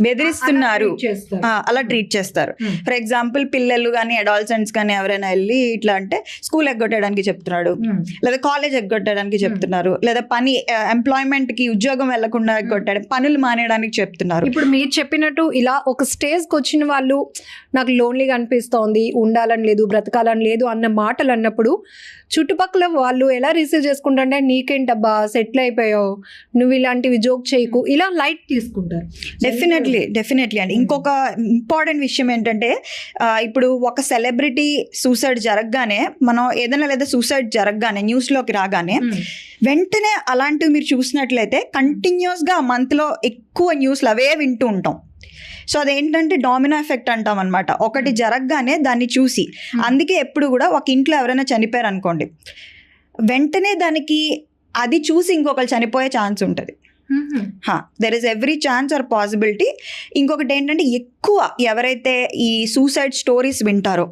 బెదిరిస్తున్నారు. అలా ట్రీట్ చేస్తారు. Hmm. ఫర్ ఎగ్జాంపుల్ పిల్లలు కానీ అడాల్సెంట్స్ కానీ ఎవరైనా వెళ్ళి ఇట్లా అంటే స్కూల్ ఎగ్గొట్టడానికి చెప్తున్నాడు. ఉమ్. లేదా కాలేజ్ ఎగ్గొట్టడానికి చెప్తున్నారు. లేదా పని ఎంప్లాయ్మెంట్కి ఉద్యోగం వెళ్ళకుండా ఎగ్గొట్టడం. పనులు మానేయడానికి చెప్తున్నారు. ఇప్పుడు మీరు చెప్పినట్టు ఇలా ఒక స్టేజ్కి వచ్చిన వాళ్ళు నాకు లోన్లీగా అనిపిస్తోంది ఉండాలని లేదు బ్రతకాలని లేదు అన్న మాటలు అన్నప్పుడు చుట్టుపక్కల వాళ్ళు ఎలా రిసీవ్ చేసుకుంటారంటే నీకేంటబ్బా సెటిల్ అయిపోయావు. నువ్వు ఇలాంటివి జోక్ చేయకు. ఇలా లైట్ తీసుకుంటారు. డెఫినెట్లీ డెఫినెట్లీ అండి Hmm. ఇంకొక ఇంపార్టెంట్ విషయం ఏంటంటే ఇప్పుడు ఒక సెలబ్రిటీ సూసైడ్ జరగగానే మనం ఏదైనా లేదా సూసైడ్ జరగగానే న్యూస్లోకి రాగానే ఉమ్. వెంటనే అలాంటివి మీరు చూసినట్లయితే కంటిన్యూస్గా ఆ మంత్లో ఎక్కువ న్యూస్లు అవే వింటూ ఉంటాం సో అదేంటంటే డామినో ఎఫెక్ట్ అంటాం అనమాట ఒకటి జరగగానే దాన్ని చూసి అందుకే ఎప్పుడు కూడా ఒక ఇంట్లో ఎవరైనా చనిపోయారు అనుకోండి వెంటనే దానికి అది చూసి ఇంకొకరు చనిపోయే ఛాన్స్ ఉంటుంది. There is every chance or possibility ఇంకొకటి ఏంటంటే ఎక్కువ ఎవరైతే ఈ సూసైడ్ స్టోరీస్ వింటారో.